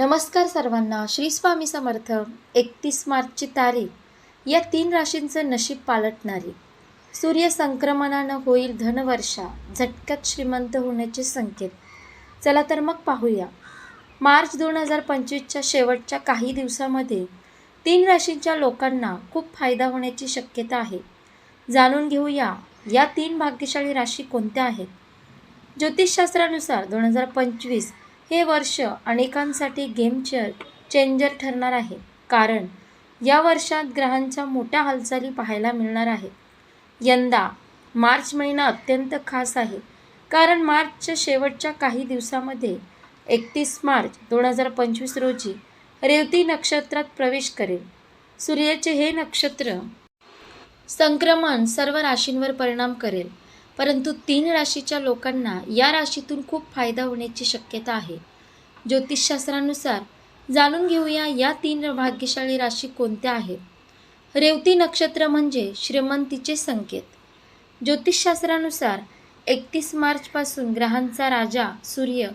नमस्कार सर्वांना श्री स्वामी समर्थ एकतीस मार्चची तारीख. या तीन राशींचं नशीब पालटणारी. सूर्य संक्रमणानं होईल धनवर्षा झटक्यात श्रीमंत होण्याचे संकेत. चला तर मग पाहूया. मार्च दोन हजार पंचवीसच्या शेवटच्या काही दिवसामध्ये तीन राशींच्या लोकांना खूप फायदा होण्याची शक्यता आहे. जाणून घेऊया या तीन भाग्यशाली राशी कोणत्या आहेत? ज्योतिषशास्त्रानुसार दोन हजार पंचवीस हे वर्ष अनेकांसाठी गेमचर चेंजर ठरणार आहे. कारण या वर्षात ग्रहांच्या मोठ्या हालचाली पाहायला मिळणार आहेत. यंदा मार्च महिना अत्यंत खास आहे. कारण मार्चच्या शेवटच्या काही दिवसामध्ये एकतीस मार्च दोन हजार पंचवीस रोजी रेवती नक्षत्रात प्रवेश करेल. सूर्याचे हे नक्षत्र संक्रमण सर्व राशींवर परिणाम करेल. परंतु तीन राशीच्या लोकांना या राशीतून खूप फायदा होण्याची शक्यता आहे. ज्योतिषशास्त्रानुसार जाणून घेऊया या तीन भाग्यशाली राशी कोणत्या आहेत? रेवती नक्षत्र म्हणजे श्रीमंतीचे संकेत. ज्योतिषशास्त्रानुसार एकतीस मार्चपासून ग्रहांचा राजा सूर्य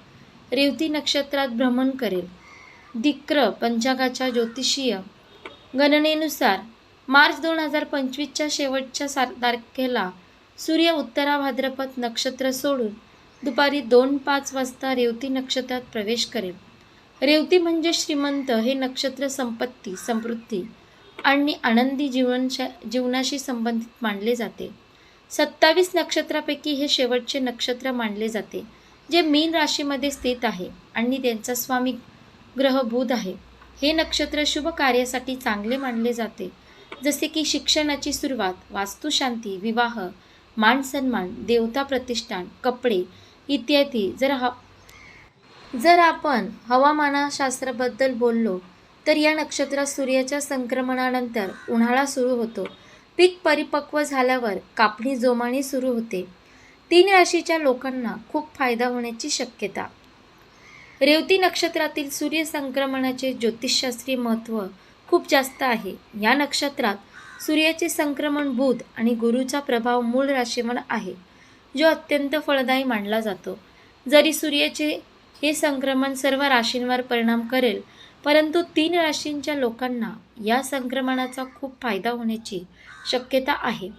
रेवती नक्षत्रात भ्रमण करेल. दिक्र पंचांगाच्या ज्योतिषीय गणनेनुसार मार्च दोन हजार पंचवीसच्या शेवटच्या सार तारखेला सूर्य उत्तरा भाद्रपद नक्षत्र सोडून दुपारी दोन पाच वाजता रेवती नक्षत्रात प्रवेश करेल. रेवती म्हणजे श्रीमंत हे नक्षत्र संपत्ती समृद्धी आणि आनंदी जीवनशा जीवनाशी संबंधित मानले जाते. सत्तावीस नक्षत्रापैकी हे शेवटचे नक्षत्र मानले जाते जे मीन राशीमध्ये स्थित आहे आणि त्यांचा स्वामी ग्रह बुध आहे. हे नक्षत्र शुभ कार्यासाठी चांगले मानले जाते जसे की शिक्षणाची सुरुवात वास्तुशांती विवाह मान सन्मान देवता प्रतिष्ठान कपडे इत्यादी. जर ह जर आपण हवामानशास्त्राबद्दल बोललो तर या नक्षत्रात सूर्याच्या संक्रमणानंतर उन्हाळा सुरू होतो. पीक परिपक्व झाल्यावर कापणी जोमाने सुरू होते. तीन राशीच्या लोकांना खूप फायदा होण्याची शक्यता. रेवती नक्षत्रातील सूर्य संक्रमणाचे ज्योतिषशास्त्रीय महत्त्व खूप जास्त आहे. या नक्षत्रात सूर्याचे संक्रमण बुध आणि गुरुचा प्रभाव मूळ राशीवर आहे. जो अत्यंत फळदायी मानला जातो. जरी सूर्याचे हे संक्रमण सर्व राशींवर परिणाम करेल परंतु तीन राशींच्या लोकांना या संक्रमणाचा खूप फायदा होण्याची शक्यता आहे.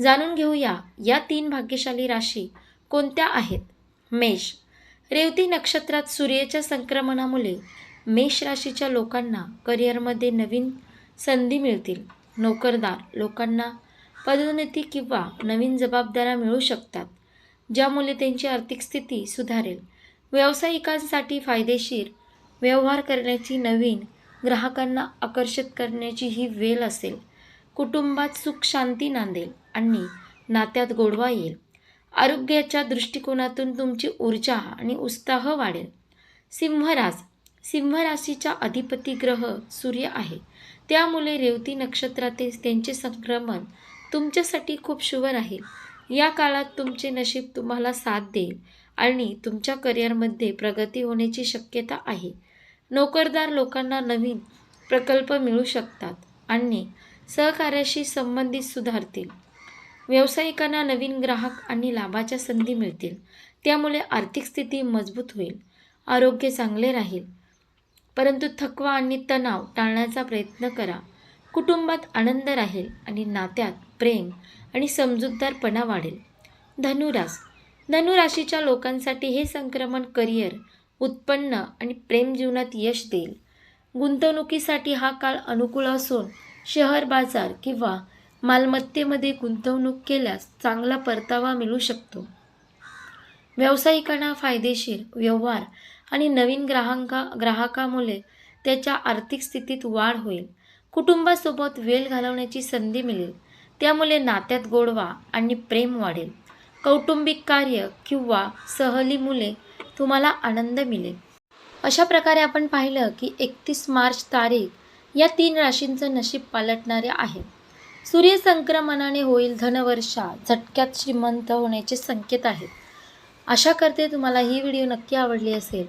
जाणून घेऊया या तीन भाग्यशाली राशी कोणत्या आहेत? मेष. रेवती नक्षत्रात सूर्याच्या संक्रमणामुळे मेष राशीच्या लोकांना करिअरमध्ये नवीन संधी मिळतील. नोकरदार लोकांना पदोन्नती किंवा नवीन जबाबदाऱ्या मिळू शकतात. ज्यामुळे त्यांची आर्थिक स्थिती सुधारेल. व्यावसायिकांसाठी फायदेशीर व्यवहार करण्याची नवीन ग्राहकांना आकर्षित करण्याची ही वेळ असेल. कुटुंबात सुख शांती नांदेल आणि नात्यात गोडवा येईल. आरोग्याच्या दृष्टिकोनातून तुमची ऊर्जा आणि उत्साह वाढेल. सिंहराज सिंहराशीचा अधिपती ग्रह सूर्य आहे. त्यामुळे रेवती नक्षत्रातील त्यांचे संक्रमण तुमच्यासाठी खूप शुभ राहील. या काळात तुमचे नशीब तुम्हाला साथ देईल आणि तुमच्या करिअरमध्ये प्रगती होण्याची शक्यता आहे. नोकरदार लोकांना नवीन प्रकल्प मिळू शकतात आणि सहकार्याशी संबंधित सुधारतील. व्यावसायिकांना नवीन ग्राहक आणि लाभाच्या संधी मिळतील. त्यामुळे आर्थिक स्थिती मजबूत होईल. आरोग्य चांगले राहील. परंतु थकवा आणि तणाव टाळण्याचा प्रयत्न करा. कुटुंबात आनंद राहील आणि नात्यात प्रेम आणि समजूतदारपणा वाढेल. धनुरास. धनुराशीच्या लोकांसाठी हे संक्रमण करिअर उत्पन्न आणि प्रेम जीवनात यश देईल. गुंतवणुकीसाठी हा काळ अनुकूल असून शहर बाजार किंवा मालमत्तेमध्ये गुंतवणूक केल्यास चांगला परतावा मिळू शकतो. व्यावसायिकांना फायदेशीर व्यवहार आणि नवीन ग्राहका ग्राहकामुळे त्याच्या आर्थिक स्थितीत वाढ होईल. कुटुंबासोबत वेळ घालवण्याची संधी मिळेल. त्यामुळे नात्यात गोडवा आणि प्रेम वाढेल. कौटुंबिक कार्य किंवा सहली मुले तुम्हाला आनंद मिळेल. अशा प्रकारे आपण पाहिलं की एकतीस मार्च तारीख या तीन राशींचं नशीब पालटणारे आहे. सूर्यसंक्रमणाने होईल धनवर्षा झटक्यात श्रीमंत होण्याचे संकेत आहेत आशा करते तुम्हाला ही व्हिडिओ नक्की आवडली असेल.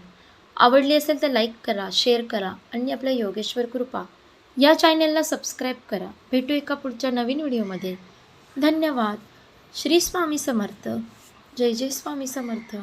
आवडली असेल तर लाईक करा शेअर करा आणि आपल्या योगेश्वर कृपा या चॅनेलला सबस्क्राईब करा. भेटू एका पुढच्या नवीन व्हिडिओमध्ये धन्यवाद. श्री स्वामी समर्थ. जय जय स्वामी समर्थ.